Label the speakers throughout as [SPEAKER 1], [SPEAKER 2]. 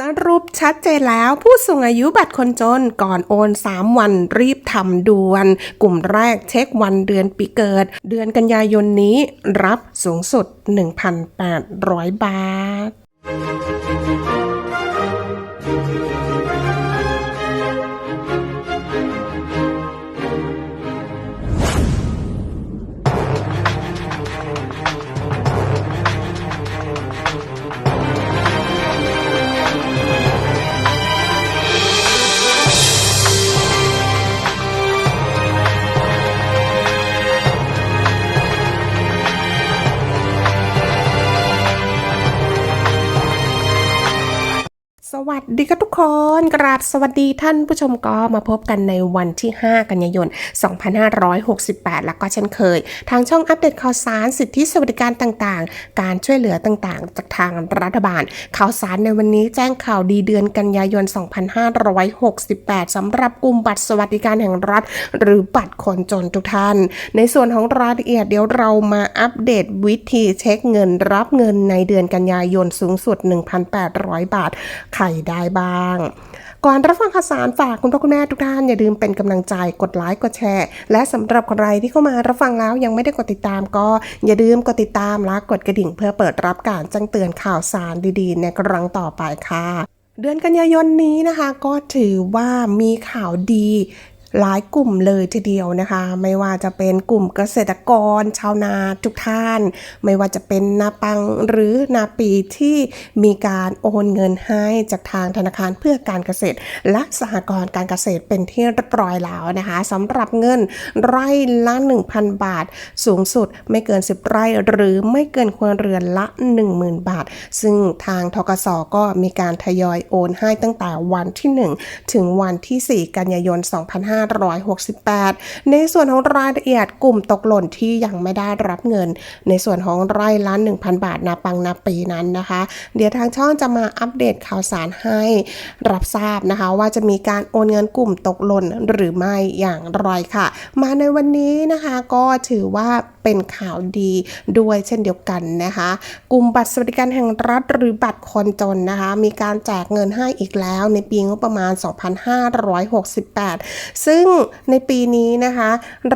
[SPEAKER 1] สรุปชัดเจนแล้วผู้สูงอายุบัตรคนจนก่อนโอน 3 วันรีบทำด่วน กลุ่มแรกเช็ควันเดือนปีเกิด เดือนกันยายนนี้รับสูงสุด 1,800 บาท วัสดีค่ะทุกคนกราบสวัสดีท่านผู้ชมก็มาพบกันในวันที่ 5 กันยายน 2568 แล้วก็เช่นเคย ทางช่องอัปเดตข่าวสารสิทธิสวัสดิการต่างๆ การช่วยเหลือต่างๆ จากทางรัฐบาล ข่าวสารในวันนี้แจ้งข่าวดีเดือนกันยายน 2568สำหรับกลุ่มบัตรสวัสดิการแห่งรัฐ หรือบัตรคนจนทุกท่าน ในส่วนของรายละเอียดเดี๋ยวเรามาอัปเดตวิธีเช็คเงินรับเงินในเดือนกันยายนสูงสุด 1,800 บาทใครได้บ้าง ก่อนรับฟังข่าวสารฝากคุณพ่อคุณแม่ทุกท่าน อย่าลืมเป็นกำลังใจกดไลค์กดแชร์ และสำหรับใครที่เข้ามารับฟังแล้วยังไม่ได้กดติดตาม ก็อย่าลืมกดติดตามและกดกระดิ่งเพื่อเปิดรับการแจ้งเตือนข่าวสารดีๆ ในครั้งต่อไปค่ะเดือนกันยายนนี้นะคะก็ถือว่ามีข่าวดี หลายกลุ่มเลยทีเดียวนะคะ ไม่ว่าจะเป็นกลุ่มเกษตรกร ชาวนาทุกท่าน ไม่ว่าจะเป็นนาปังหรือนาปีที่มีการโอนเงินให้จากทางธนาคารเพื่อการเกษตร และสหกรณ์การเกษตรเป็นที่เรียบร้อยแล้วนะคะสำหรับเงินไร่ละ 1,000 บาท สูงสุดไม่เกิน 10 ไร่หรือไม่เกินครัวเรือนละ 10,000 บาท ซึ่งทางทกสก็มีการทยอยโอนให้ตั้งแต่วันที่ 1 ถึงวันที่ 4 กันยายน2568 ในส่วนของรายละเอียดกลุ่มตกหล่นที่ยังไม่ได้รับเงิน ในส่วนของไร่ละ1,000 บาทนาปังนาปีนั้นนะคะ เดี๋ยวทางช่องจะมาอัปเดตข่าวสารให้รับทราบนะคะ ว่าจะมีการโอนเงินกลุ่มตกหล่นหรือไม่อย่างไรค่ะ มาในวันนี้นะคะก็ถือว่าเป็นข่าวดีด้วยเช่นเดียวกันนะคะ กลุ่มบัตรสวัสดิการแห่งรัฐหรือบัตรคนจนนะคะ มีการแจกเงินให้อีกแล้วในปีงบประมาณ 2568ซึ่งึ่งในปีนี้นะคะ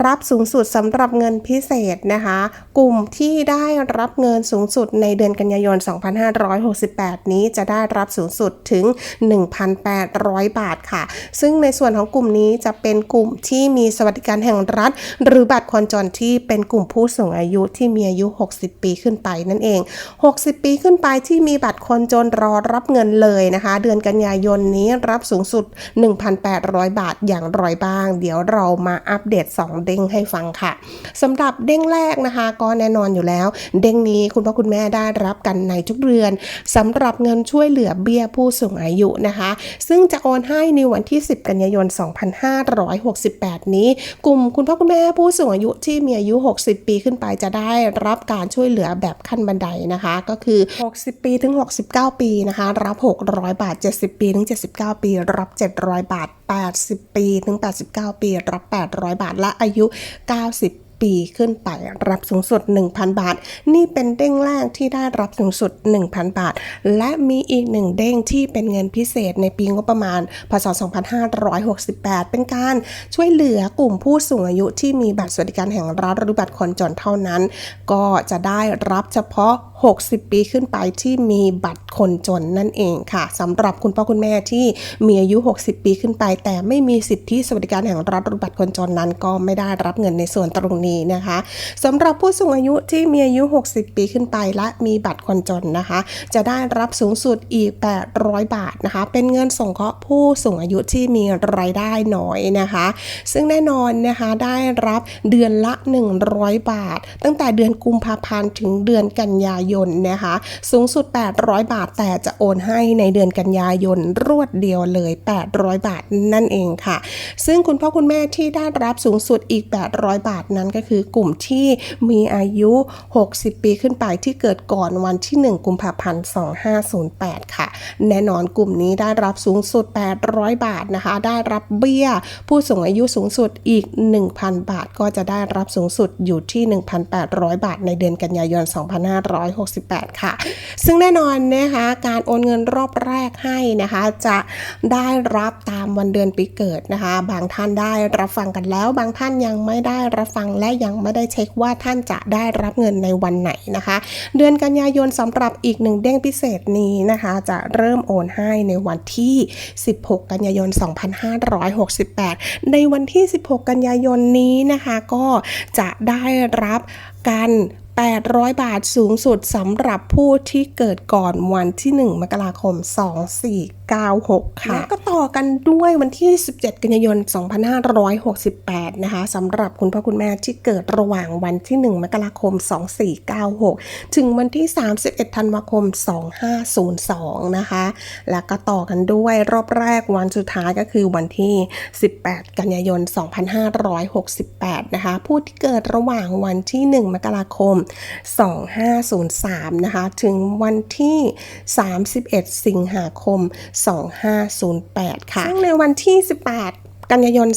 [SPEAKER 1] รับสูงสุดสำหรับเงินพิเศษนะคะ กลุ่มที่ได้รับเงินสูงสุดในเดือนกันยายน 2568 นี้จะได้รับสูงสุดถึง 1,800 บาทค่ะ ซึ่งในส่วนของกลุ่มนี้จะเป็นกลุ่มที่มีสวัสดิการแห่งรัฐ หรือบัตรคนจนที่เป็นกลุ่มผู้สูงอายุที่มีอายุ 60 ปีขึ้นไปนั่นเอง 60 ปีขึ้นไปที่มีบัตรคนจนรอรับเงินเลยนะคะ เดือนกันยายนนี้รับสูงสุด 1,800 บาทอย่างไรบ้าง เดี๋ยวเรามาอัปเดต 2 เด้งให้ฟังค่ะสำหรับเด้งแรกนะคะ ก็แน่นอนอยู่แล้ว เด้งนี้คุณพ่อคุณแม่ได้รับกันในทุกเดือนสำหรับเงินช่วยเหลือเบี้ยผู้สูงอายุนะคะ ซึ่งจะโอนให้ในวันที่ 10 กันยายน 2568 นี้ กลุ่มคุณพ่อคุณแม่ผู้สูงอายุที่มีอายุ 60 ปีขึ้นไปจะได้รับการช่วยเหลือแบบขั้นบันไดนะคะ ก็คือ 60 ปีถึง 69 ปีนะคะ รับ 600 บาท 70 ปีถึง 79 ปี รับ 700 บาท80 ปี ถึง 89 ปี รับ 800 บาท และอายุ 90ปีขึ้นไปรับสูงสุด 1,000 บาท นี่เป็นเด้งแรกที่ได้รับสูงสุด 1,000 บาท และมีอีกหนึ่งเด้งที่เป็นเงินพิเศษในปีงบประมาณพศ 2568 เป็นการช่วยเหลือกลุ่มผู้สูงอายุที่มีบัตรสวัสดิการแห่งรัฐหรือบัตรคนจนเท่านั้น ก็จะได้รับเฉพาะ 60 ปีขึ้นไปที่มีบัตร คนจนนั่นเองค่ะสำหรับคุณพ่อคุณแม่ที่มีอายุ 60 ปีขึ้นไป แต่ไม่มีสิทธิสวัสดิการแห่งรัฐรือบัตรคนจนนั้น ก็ไม่ได้รับเงินในส่วนตรงนี้นะคะสำหรับผู้สูงอายุที่มีอายุ 60 ปีขึ้นไป และมีบัตรคนจนนะคะ จะได้รับสูงสุดอีก 800 บาทนะคะ เป็นเงินส่งเคราะห์ผู้สูงอายุที่มีรายได้น้อยนะคะ ซึ่งแน่นอนนะคะได้รับเดือนละ 100 บาทตั้งแต่เดือนกุมภาพันธ์ถึงเดือนกันยายนนะคะ สูงสุด 800 บาทแต่จะโอนให้ในเดือนกันยายนรวดเดียวเลย 800 บาทนั่นเองค่ะ ซึ่งคุณพ่อคุณแม่ที่ได้รับสูงสุดอีก 800 บาทนั้นก็คือกลุ่มที่มีอายุ 60 ปีขึ้นไปที่เกิดก่อนวันที่ 1 กุมภาพันธ์ 2508 ค่ะ แน่นอนกลุ่มนี้ได้รับสูงสุด 800 บาทนะคะ ได้รับเบี้ย ผู้สูงอายุสูงสุดอีก 1,000 บาท ก็จะได้รับสูงสุดอยู่ที่ 1,800 บาท ในเดือนกันยายน 2568 ค่ะ ซึ่งแน่นอนนะคะการโอนเงินรอบแรกให้นะคะ จะได้รับตามวันเดือนปีเกิดนะคะ บางท่านได้รับฟังกันแล้ว บางท่านยังไม่ได้รับฟังและยังไม่ได้เช็คว่าท่านจะได้รับเงินในวันไหนนะคะ เดือนกันยายนสำหรับอีกหนึ่งเด้งพิเศษนี้นะคะ จะเริ่มโอนให้ในวันที่ 16 กันยายน 2568 ในวันที่ 16 กันยายนนี้นะคะ ก็จะได้รับการ 800 บาทสูงสุดสำหรับผู้ที่เกิดก่อนวันที่ 1 มกราคม 2496 ค่ะ และก็ต่อกันด้วยวันที่ 17 กันยายน 2568 นะคะสำหรับคุณพ่อคุณแม่ที่เกิดระหว่างวันที่ 1 มกราคม 2496 ถึงวันที่ 31 ธันวาคม 2502 นะคะ แล้วก็ต่อกันด้วยรอบแรกวันสุดท้ายก็คือวันที่ 18 กันยายน 2568 นะคะ ผู้ที่เกิดระหว่างวันที่ 1 มกราคม2503 นะคะ ถึงวันที่ 31 สิงหาคม 2508 ค่ะซึ่งในวันที่ 18 กันยายน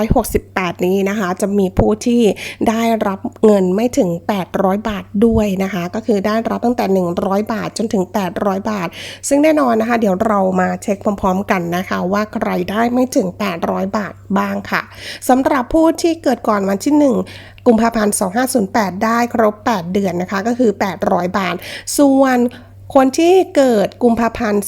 [SPEAKER 1] 2568 นี้นะคะ จะมีผู้ที่ได้รับเงินไม่ถึง 800 บาทด้วยนะคะ ก็คือได้รับตั้งแต่ 100 บาทจนถึง 800 บาท ซึ่งแน่นอนนะคะ เดี๋ยวเรามาเช็คพร้อม ๆ กันนะคะ ว่าใครได้ไม่ถึง 800 บาทบ้างค่ะสำหรับผู้ที่เกิดก่อนวันที่ 1กุมภาพันธ์ 2508 ได้ครบ 8 เดือนนะคะ ก็คือ 800 บาท ส่วน คนที่เกิดกุมภาพันธ์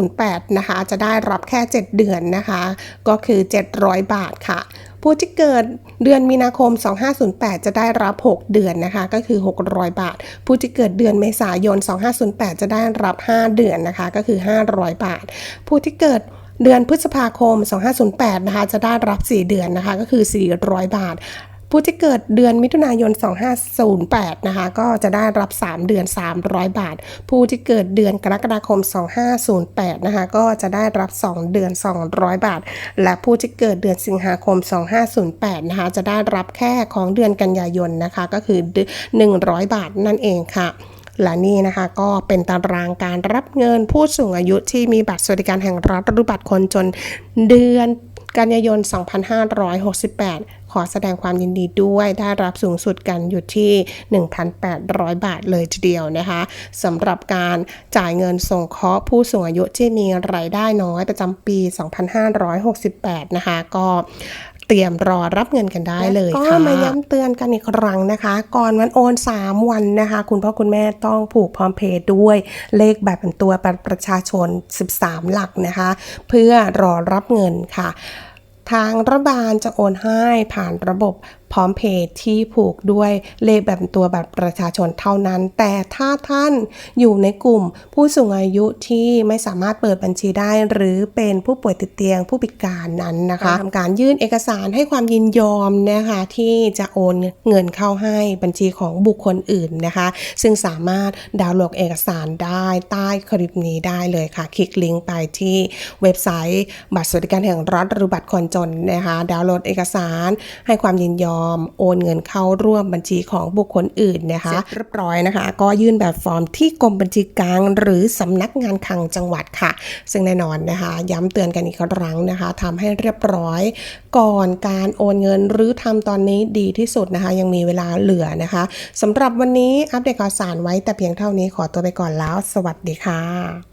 [SPEAKER 1] 2508 นะคะ จะได้รับแค่ 7 เดือนนะคะ ก็คือ 700 บาทค่ะ ผู้ที่เกิดเดือนมีนาคม 2508 จะได้รับ 6 เดือนนะคะ ก็คือ 600 บาท ผู้ที่เกิดเดือนเมษายน 2508 จะได้รับ 5 เดือนนะคะ ก็คือ 500 บาท ผู้ที่เกิดเดือนพฤษภาคม 2508 นะคะ จะได้รับ 4 เดือนนะคะ ก็คือ 400 บาท ผู้ที่เกิดเดือนมิถุนายน 2508 นะคะ ก็จะได้รับ 3 เดือน 300 บาท ผู้ที่เกิดเดือนกรกฎาคม 2508 นะคะ ก็จะได้รับ 2 เดือน 200 บาท และผู้ที่เกิดเดือนสิงหาคม 2508 นะคะ จะได้รับแค่ของเดือนกันยายนนะคะ ก็คือ 100 บาทนั่นเองค่ะและนี่นะคะก็เป็นตารางการรับเงินผู้สูงอายุที่มีบัตรสวัสดิการแห่งรัฐหรือบัตรคนจนเดือนกันยายน 2568 ขอแสดงความยินดีด้วยได้รับสูงสุดกันอยู่ที่ 1,800 บาทเลยทีเดียวนะคะสำหรับการจ่ายเงินส่งเคราะห์ผู้สูงอายุที่มีรายได้น้อยประจำปี 2568 นะคะ ก็เตรียมรอรับเงินกันได้เลยค่ะก็มาย้ำเตือนกันอีกครั้งนะคะ ก่อนวันโอน 3 วันนะคะ คุณพ่อคุณแม่ต้องผูกพร้อมเพย์ด้วยเลขแบบเป็นตัวบัตรประชาชน 13 หลักนะคะ เพื่อรอรับเงินค่ะ ทางรัฐบาลจะโอนให้ผ่านระบบ พร้อมเพย์ที่ผูกด้วยเลขแบบตัวบัตรประชาชนเท่านั้น แต่ถ้าท่านอยู่ในกลุ่มผู้สูงอายุที่ไม่สามารถเปิดบัญชีได้ หรือเป็นผู้ป่วยติดเตียงผู้พิการนั้นนะคะทำการยื่นเอกสารให้ความยินยอมนะคะที่จะโอนเงินเข้าให้บัญชีของบุคคลอื่นนะคะ ซึ่งสามารถดาวน์โหลดเอกสารได้ใต้คลิปนี้ได้เลยค่ะ คลิกลิงก์ไปที่เว็บไซต์ บัตรสวัสดิการแห่งรัฐหรือบัตรคนจนนะคะ ดาวน์โหลดเอกสารให้ความยินยอมโอนเงินเข้าร่วมบัญชีของบุคคลอื่นนะคะเรียบร้อยนะคะ ก็ยื่นแบบฟอร์มที่กรมบัญชีกลาง หรือสำนักงานคลังจังหวัดค่ะ ซึ่งแน่นอนนะคะ ย้ำเตือนกันอีกครั้งนะคะทำให้เรียบร้อย ก่อนการโอนเงินหรือทำตอนนี้ดีที่สุดนะคะ ยังมีเวลาเหลือนะคะสำหรับวันนี้อัปเดตข่าวสารไว้แต่เพียงเท่านี้ขอตัวไปก่อนแล้ว สวัสดีค่ะ